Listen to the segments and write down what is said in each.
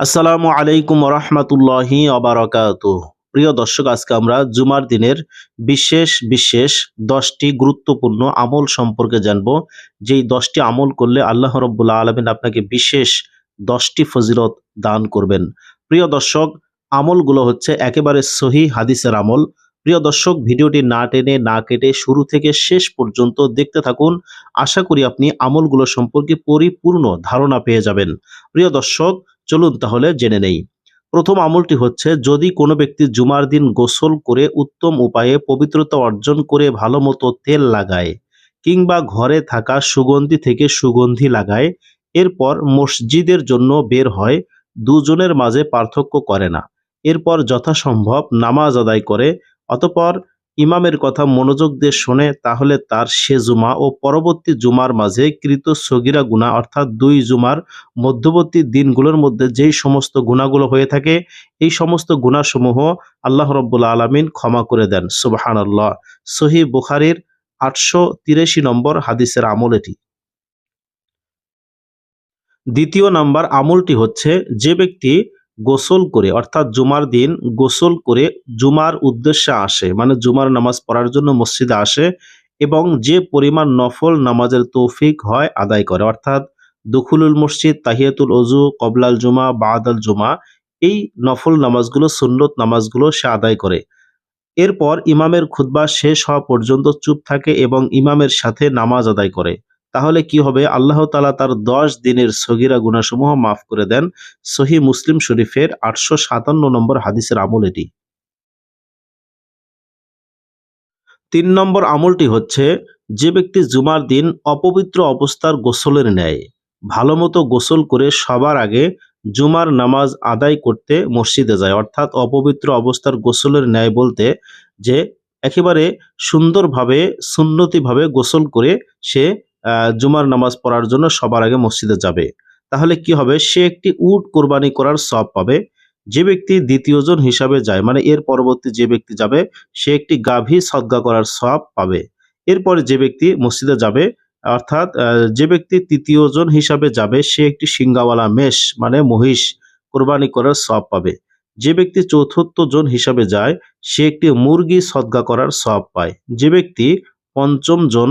আসসালামু আলাইকুম রহমতুল্লাহি অবরাকাত প্রিয় দর্শক, আজকে আমরা জুমার দিনের বিশেষ বিশেষ দশটি গুরুত্বপূর্ণ আমল সম্পর্কে জানব। যেই দশটি আমল করলে আল্লাহ রব্বুল্লা আলমিন আপনাকে বিশেষ দশটি ফজিলত দান করবেন। প্রিয় দর্শক, আমলগুলো হচ্ছে একেবারে সহি হাদিসের আমল। প্রিয় দর্শক, ভিডিওটি না টেনে, না কেটে শুরু থেকে শেষ পর্যন্ত দেখতে থাকুন। আশা করি আপনি আমলগুলো সম্পর্কে পরিপূর্ণ ধারণা পেয়ে যাবেন। প্রিয় দর্শক চলুন তাহলে জেনে নেই। প্রথম আমলটি হচ্ছে, যদি কোনো ব্যক্তি জুমার দিন গোসল করে উত্তম উপায়ে পবিত্রতা অর্জন করে ভালো মতো তেল লাগায় কিংবা ঘরে থাকা সুগন্ধি থেকে সুগন্ধি লাগায়, এরপর মসজিদের জন্য বের হয়, দুজনের মাঝে পার্থক্য করে না। এরপর যথাসম্ভব নামাজ আদায় করে, অতপর ইমামের কথা মনোযোগ দিয়ে শোনে, তাহলে তার সে জুমা ও পরবর্তী জুমার মাঝে কৃত সগিরা গুণা অর্থাৎ দুই জুমার মধ্যবর্তী দিনগুলোর মধ্যে যেই সমস্ত গুণাগুলো হয়ে থাকে, এই সমস্ত গুণাসমূহ আল্লাহ রব্বুল আলমিন ক্ষমা করে দেন। সুবাহান আল্লাহ সহি বুখারির আটশো তিরাশি নম্বর হাদিসের আমল এটি। দ্বিতীয় নাম্বার আমলটি হচ্ছে, যে ব্যক্তি গোসল করে, অর্থাৎ জুমার দিন গোসল করে জুমার উদ্দেশ্যে আসে মানে জুমার নামাজ পড়ার জন্য মসজিদে আসে এবং যে পরিমাণ নফল নামাজের তৌফিক হয় আদায় করে, অর্থাৎ দুখুলুল মসজিদ, তাহিয়াতুল অজু কবলাল জুমা, বাদাল জুমা, এই নফল নামাজগুলো, সুন্নত নামাজগুলো সে আদায় করে। এরপর ইমামের খুতবা শেষ হওয়া পর্যন্ত চুপ থাকে এবং ইমামের সাথে নামাজ আদায় করে। তাহলে কি হবে? আল্লাহ তালা তার দশ দিনের সগিরা গুণাসমূহ মাফ করে দেন। সহি মুসলিম শরীফের আটশো সাতান্ন নম্বর হাদিসের আমল এটি। তিন নম্বর আমলটি হচ্ছে, যে ব্যক্তি জুমার দিন অপবিত্র অবস্থার গোসলের ন্যায় ভালো মতো গোসল করে সবার আগে জুমার নামাজ আদায় করতে মসজিদে যায়। অর্থাৎ অপবিত্র অবস্থার গোসলের ন্যায় বলতে যে, একেবারে সুন্দরভাবে, সুন্নতিভাবে গোসল করে সে জুমার নামাজ পড়ার জন্য সবার আগে মসজিদে যাবে। তাহলে কি হবে? সে একটি উট কোরবানি করার সব পাবে। যে ব্যক্তি দ্বিতীয়জন হিসাবে যায় মানে এর পরবর্তী যে ব্যক্তি যাবে, সে একটি গাভী সদ্গা করার সব পাবে। এরপরে যে ব্যক্তি মসজিদে যাবে, অর্থাৎ যে ব্যক্তি তৃতীয়জন হিসাবে যাবে, সে একটি সিঙ্গাওয়ালা মেষ মানে মহিষ কোরবানি করার সব পাবে। যে ব্যক্তি চতুর্থ জন হিসাবে যায়, সে একটি মুরগি সদ্গা করার সব পায়। যে ব্যক্তি পঞ্চম জন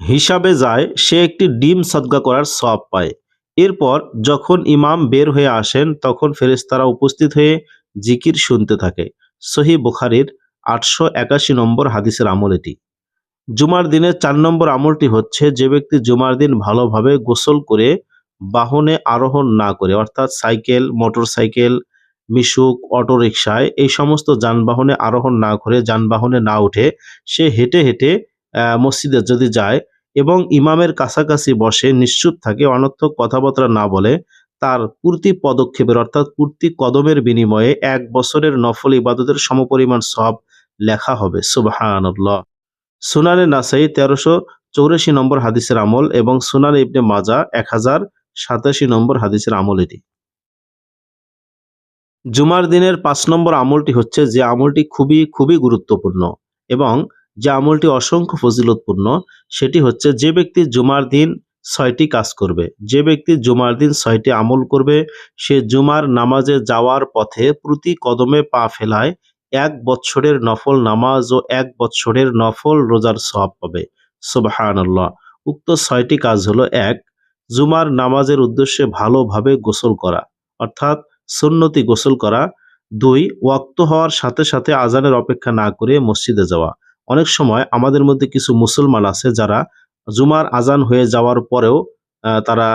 হিসাবে যায়, সে একটি ডিম সদ্গা করার সব পায়। এরপর যখন ইমাম বের হয়ে আসেন, তখন ফেরেস্তারা উপস্থিত হয়ে জিকির শুনতে থাকে। সহি বুখারির আটশো একাশি নম্বর হাদিসের আমল এটি। জুমার দিনের চার নম্বর আমলটি হচ্ছে, যে ব্যক্তি জুমার দিন ভালোভাবে গোসল করে বাহনে আরোহণ না করে, অর্থাৎ সাইকেল মোটর সাইকেল মিশুক, অটোরিকশায়, এই সমস্ত যানবাহনে আরোহণ না করে, যানবাহনে না উঠে, সে হেঁটে হেঁটে মসজিদে যদি যায় এবং ইমামের কাছাকাছি বসে নিশ্চুপ থাকে, অনর্থক কথাবার্তা না বলে, তার পূর্তি পদক্ষেপের অর্থাৎ পূর্তি কদমের বিনিময়ে এক বছরের নফল ইবাদতের সমপরিমাণ সব লেখা হবে। সুবাহান্লাহ সুনানে নাসাই তেরোশো চৌরাশি নম্বর হাদিসের আমল এবং সুনান ইবনে মাজা এক হাজার সাতাশি নম্বর হাদিসের আমল এটি। জুমার দিনের পাঁচ নম্বর আমলটি হচ্ছে যে আমলটি খুবই খুবই গুরুত্বপূর্ণ এবং যে আমলটি অসংখ্য ফজিলতপূর্ণ, সেটি হচ্ছে যে ব্যক্তি জুমার দিন ছয়টি কাজ করবে। যে ব্যক্তি জুমার দিন ছয়টি আমল করবে, সে জুমার নামাজে যাওয়ার পথে প্রতি কদমে পা ফেলায় এক বৎসরের নফল নামাজ ও এক বৎসরের নফল রোজার সব পাবে। সুবাহান্লাহ উক্ত ছয়টি কাজ হলো এক, জুমার নামাজের উদ্দেশ্যে ভালোভাবে গোসল করা, অর্থাৎ সুন্নতি গোসল করা। দুই, ওয়াক্ত হওয়ার সাথে সাথে আজানের অপেক্ষা না করে মসজিদে যাওয়া। অনেক সময় আমাদের মধ্যে কিছু মুসলমান আছে যারা জুমার আজান হয়ে যাওয়ার পরেও তারা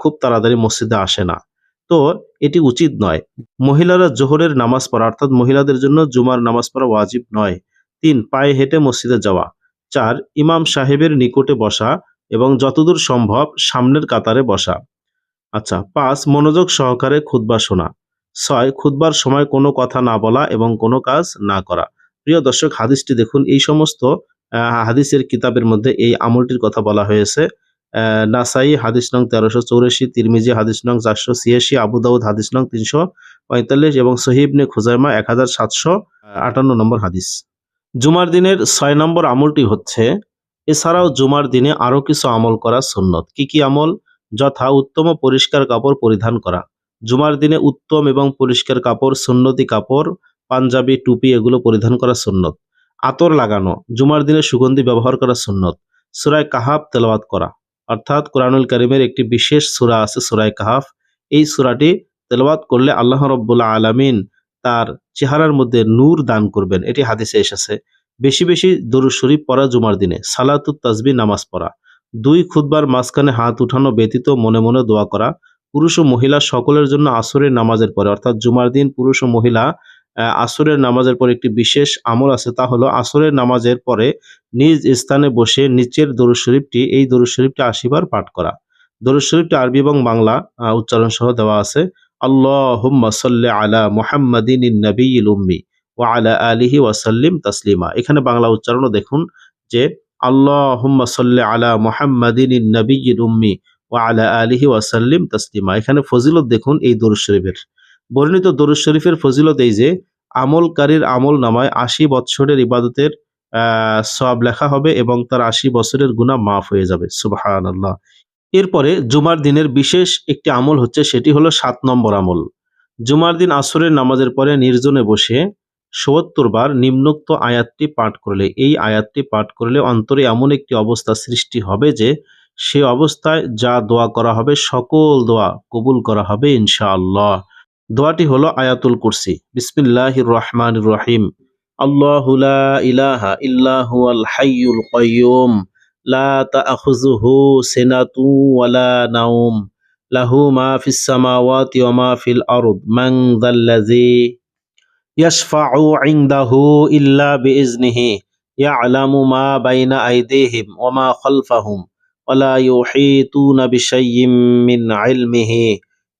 খুব তাড়াতাড়ি মসজিদে আসে না। তো এটি উচিত নয়। মহিলারা জোহরের নামাজ পড়া, অর্থাৎ মহিলাদের জন্য জুমার নামাজ পড়া ওয়াজিব নয়। তিন, পায়ে হেঁটে মসজিদে যাওয়া। চার, ইমাম সাহেবের নিকটে বসা এবং যতদূর সম্ভব সামনের কাতারে বসা। আচ্ছা পাঁচ, মনোযোগ সহকারে খুদ্া শোনা। ছয় খুদ্বার সময় কোনো কথা না বলা এবং কোনো কাজ না করা। প্রিয় দর্শক, হাদিসটি দেখুন। এই সমস্ত হাদিসের কিতাবের মধ্যে এই আমলটির কথা বলা হয়েছে। নাসাই হাদিস নং তেরোশো চৌরাশি, তিরমিজি হাদিস নং চারশো ছিয়াশি আবুদাউদ হাদিস নং তিনশো পঁয়তাল্লিশ এবং সহিবনে খুজাইমা এক হাজার সাতশো আটান্ন নম্বর হাদিস। জুমার দিনের ছয় নম্বর আমলটি হচ্ছে, এছাড়াও জুমার দিনে আরও কিছু আমল করা সুন্নত। কি কি আমল? যথা উত্তম পরিষ্কার কাপড় পরিধান করা। জুমার দিনে উত্তম এবং পরিষ্কার কাপড়, সুন্নতি কাপড় পাঞ্জাবি, টুপি এগুলো পরিধান করা সুন্নত। আতর লাগানো, জুমার দিনে সুগন্ধি ব্যবহার করা সুন্নত। সুরায় কাহাব তেলাওয়াত করা। অর্থাৎ কোরআনুল করিমের একটি বিশেষ সূরা আছে সুরায় কাহাফ। এই সূরাটি তেলাওয়াত করলে আল্লাহ রব্বুল্লাহ আলামিন তার চেহারার মধ্যে নূর দান করবেন। এটি হাদিসে এসেছে। বেশি বেশি দরুদ শরীফ পড়া জুমার দিনে। সালাতুত তাজবি নামাজ পড়া। দুই খুদবার মাঝখানে হাত উঠানো ব্যতীত মনে মনে দোয়া করা। পুরুষ ও মহিলা সকলের জন্য আসরের নামাজের পরে, অর্থাৎ জুমার দিন পুরুষ ও মহিলা আসরের নামাজের পরে একটি বিশেষ আমল আছে, তা হলো আসরের নামাজের পরে নিজ স্থানে বসে নিচের দরুদ শরীফটি, এই দরুদ শরীফটি আশিবার পাঠ করা। দরুদ শরীফটি আরবি এবং বাংলা উচ্চারণ সহ দেওয়া আছে, আল্লাহুম্মা সাল্লি আলা মুহাম্মাদিন নবীল উম্মি ওয়া আলা আলিহি ওয়াসাল্লিম তাসলিমা। এখানে বাংলা উচ্চারণও দেখুন যে, আল্লাহুম্মা সাল্লি আলা মুহাম্মাদিন নবীল উম্মি ওয়া আলা আলিহি ওয়াসাল্লিম তাসলিমা। এখানে ফজিলত দেখুন এই দরুদ শরীফের। বর্ণিত দরুদ শরীফের ফজিলত এই যে আমলকারীর আমল নামায় আশি বৎসরের ইবাদতের সব লেখা হবে এবং তার আশি বছরের গুণা মাফ হয়ে যাবে। সুবাহান আল্লাহ এরপরে জুমার দিনের বিশেষ একটি আমল হচ্ছে, সেটি হলো সাত নম্বর আমল। জুমার দিন আসরের নামাজের পরে নির্জনে বসে সত্তর বার নিম্নোক্ত আয়াতটি পাঠ করলে, এই আয়াতটি পাঠ করলে অন্তরে এমন একটি অবস্থা সৃষ্টি হবে যে, সে অবস্থায় যা দোয়া করা হবে, সকল দোয়া কবুল করা হবে ইনশাআল্লাহ। দোয়াটি হলো আয়াতুল কুরসি। বিসমিল্লাহির রহমানির রহিম আল্লাহু লা ইলাহা ইল্লা হুয়াল হাইয়ুল কাইয়্যুম লা তা'খুযুহু সিনাতু ওয়ালা নাওম। লাহু মা ফিস সামাওয়াতি ওয়া মা ফিল আরদ। মান যাল্লাযী ইয়াশফা'ু 'ইনদাহু ইল্লা বিইজনিহি ইয়া'লামু মা বাইনা আইদিহিম ওয়া মা খালফাহুম। ওয়া লা ইউহীতুনা বিশাইয়্যিম মিন 'ইলমিহি।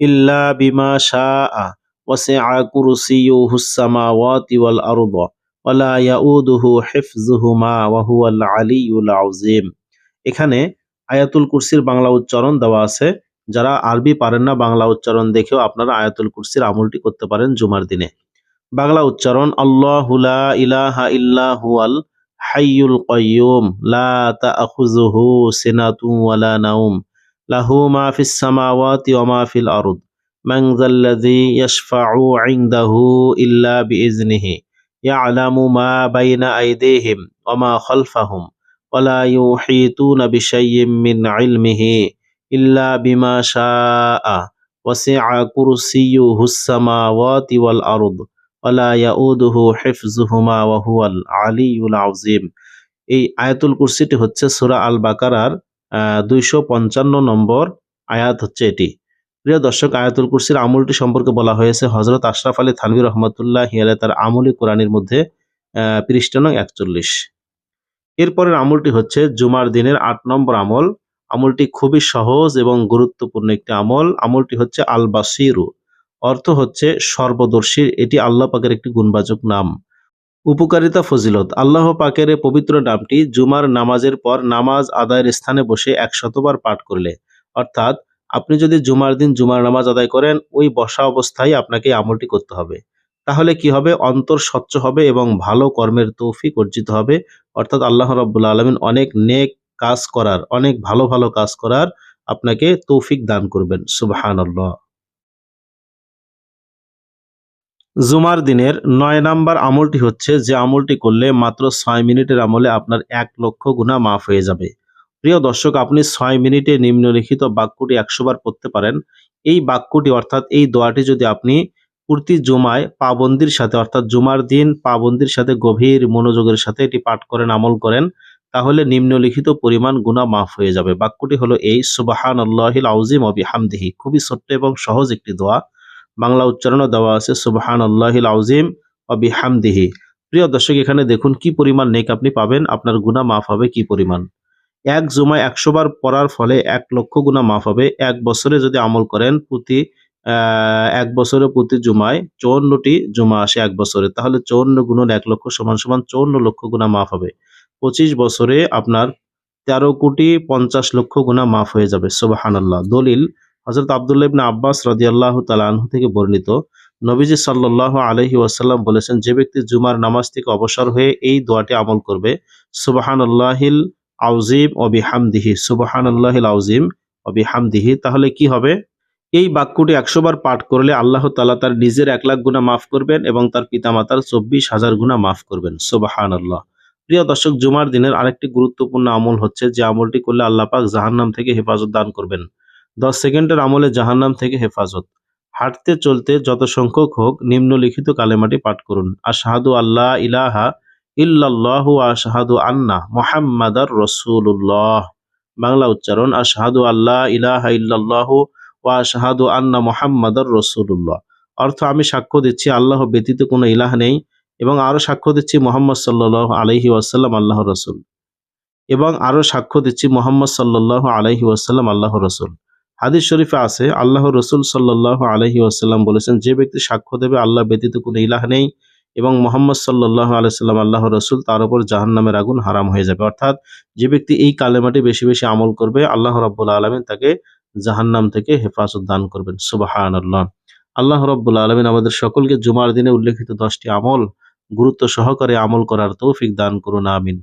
ইল্লা বিমা শাআ ওয়াসি'a কুরসিয়্যুহুস সামাওয়াতি ওয়াল আরদ ওয়া লা ইয়াউদুহু হিফযুহুমা ওয়া হুয়াল আলিয়্যুল আযীম। এখানে আয়াতুল কুরসির বাংলা উচ্চারণ দেওয়া আছে। যারা আরবি পারেন না বাংলা উচ্চারণ দেখেও আপনারা আয়াতুল কুরসির আমলটি করতে পারেন জুমার দিনে। বাংলা উচ্চারণ, আল্লাহু লা ইলাহা ইল্লা হুয়াল হাইয়ুল কাইয়্যুম লা তা'খুযুহু সিনাতুন ওয়ালা নাওম। লাহু মা ফিস সামাওয়াতি ওয়া মা ফিল আরদ মান যাল্লাযী ইয়াশফা'ু 'ইনদাহু ইল্লা বিইজনিহি ইয়া'লামু মা বাইনা আইদিহিম ওয়া মা খালফাহুম ওয়া লা ইউহীতুনা বিশাইয়্যিম মিন 'ইলমিহি ইল্লা বিমা শাআ ওয়াসি'a কুরসিয়্যুহুস সামাওয়াতি ওয়াল আরদ ওয়ালা ইয়াউদুহু হিফযুহুমা ওয়া হুয়াল আলিয়্যুল আযীম এই আয়াতুল কুরসিটি হচ্ছে সূরা আল বাকারার দুইশো পঞ্চান্ন নম্বর আয়াত হচ্ছে এটি। প্রিয় দর্শক, আয়াতুল কুরসির আমলটি সম্পর্কে বলা হয়েছে হজরত আশরাফ আলী থানভী রহমতুল্লাহ হিয়ালে তার আমলি কোরআনের মধ্যে, আহ, পৃষ্ঠা নং একচল্লিশ। এরপরের আমলটি হচ্ছে জুমার দিনের আট নম্বর আমল। আমলটি খুবই সহজ এবং গুরুত্বপূর্ণ একটি আমল। আমলটি হচ্ছে আল বাসিরু অর্থ হচ্ছে সর্বদর্শী এটি আল্লাহ পাকের একটি গুণবাচক নাম। উপকারিতা ফজিলত। আল্লাহ পাকের পবিত্র নামটি জুমার নামাজের পর নামাজ আদায়ের স্থানে বসে একশতবার পাঠ করলে। অর্থাৎ আপনি যদি জুমার দিন জুমার নামাজ আদায় করেন, ওই বসা অবস্থায় আপনাকে আমলটি করতে হবে। তাহলে কি হবে? অন্তর স্বচ্ছ হবে এবং ভালো কর্মের তৌফিক অর্জিত হবে। অর্থাৎ আল্লাহ রব্বুল্লা আলমিন অনেক নেক কাজ করার, অনেক ভালো ভালো কাজ করার আপনাকে তৌফিক দান করবেন। সুবাহান আল্লাহ জুমার দিনের নয় নাম্বার আমলটি হচ্ছে যে আমলটি করলে মাত্র ছয় মিনিটের আমলে আপনার এক লক্ষ গুণা মাফ হয়ে যাবে। প্রিয় দর্শক, আপনি ছয় মিনিটে নিম্নলিখিত বাক্যটি একশো বার পড়তে পারেন। এই বাক্যটি অর্থাৎ এই দোয়াটি যদি আপনি প্রতি জুমায় পাবন্দির সাথে, অর্থাৎ জুমার দিন পাবন্দির সাথে গভীর মনোযোগের সাথে এটি পাঠ করেন, আমল করেন, তাহলে নিম্নলিখিত পরিমাণ গুণা মাফ হয়ে যাবে। বাক্যটি হলো এই সুবাহান আল্লাহিল আউজিম অবি হামদিহি খুবই ছোট্ট এবং সহজ একটি দোয়া। বাংলা উচ্চারণও দেওয়া আছে সুবহান আল্লাহিল আউজিম অবি হামদিহি প্রিয় দর্শক, এখানে দেখুন কি পরিমাণ নেক আপনি পাবেন, আপনার গুণা মাফ হবে কি পরিমাণ। এক জুমায় একশো বার পড়ার ফলে এক লক্ষ গুণা মাফ হবে। এক বছরে যদি আমল করেন প্রতি এক বছরে প্রতি জুমায় চৌন্ন-টি জুমা আসে এক বছরে, তাহলে চৌন্ন গুণন এক লক্ষ সমান সমান চৌন্ন লক্ষ গুণা মাফ হবে। পঁচিশ বছরে আপনার তেরো কোটি পঞ্চাশ লক্ষ গুণা মাফ হয়ে যাবে, সুবাহানাল্লাহ। দলিল হজরত আবদুল্লাহ ইবনে আব্বাস রাদিয়াল্লাহু তাআলা আনহু থেকে বর্ণিত, নবীজি সাল্লাল্লাহু আলাইহি ওয়াসাল্লাম বলেছেন, যে ব্যক্তি জুমার নামাজ থেকে অবসর হয়ে এই দোয়াটি আমল করবে, সুবহানাল্লাহিল আউজিম ও বিহামদিহি, সুবহানাল্লাহিল আউজিম ও বিহামদিহি। তাহলে কি হবে? এই বাক্যটি একশো বার পাঠ করলে আল্লাহ তালা তার নিজের এক লাখ গুণা মাফ করবেন এবং তার পিতামাতার চব্বিশ হাজার গুণা মাফ করবেন। সোবাহান আল্লাহ প্রিয় দর্শক, জুমার দিনের আরেকটি গুরুত্বপূর্ণ আমল হচ্ছে যে আমলটি করলে আল্লাহ পাক জাহান্নাম থেকে হেফাজত দান করবেন। দশ সেকেন্ডের আমলে জাহান্নাম থেকে হেফাজত। হাঁটতে চলতে যত সংখ্যক হোক, নিম্নলিখিত কালেমাটি পাঠ করুন। আশাহাদু আল্লাহ ইলাহা ইল্লাল্লাহু আশাহাদু আন্না মোহাম্মাদার রসুল্লাহ বাংলা উচ্চারণ, আশাহাদু আল্লাহ ইলাহা ইল্লাল্লাহু ওয়া শাহাদু আন্না মোহাম্মদর রসুল্লাহ অর্থ আমি সাক্ষ্য দিচ্ছি, আল্লাহ ব্যতীত কোনো ইলাহ নেই এবং আরও সাক্ষ্য দিচ্ছি মোহাম্মদ সাল্লাহ আলহি ওয়াসাল্লাম আল্লাহ রসুল। এবং আরও সাক্ষ্য দিচ্ছি মোহাম্মদ সাল্লাহ আলহি ওয়াসাল্লাম আল্লাহ রসুল। হাদিস শরীফে আছে আল্লাহ রসুল সাল্লাহ আলহি ওয়াসাল্লাম বলেছেন, যে ব্যক্তি সাক্ষ্য দেবে, আল্লাহ ব্যতীত কোনো ইলাহ নেই এবং মোহাম্মদ সাল্লাহ আলাইসাল্লাম আল্লাহ রসুল, তার উপর জাহান্নামের আগুন হারাম হয়ে যাবে। অর্থাৎ যে ব্যক্তি এই কালেমাটি বেশি বেশি আমল করবে, আল্লাহ রাব্বুল আলমিন তাকে জাহান্নাম থেকে হেফাজত দান করবেন। সুবাহান আল্লাহ আল্লাহ রব্বুল আলমিন আমাদের সকলকে জুমার দিনে উল্লেখিত দশটি আমল গুরুত্ব সহকারে আমল করার তৌফিক দান করুন, আমিন।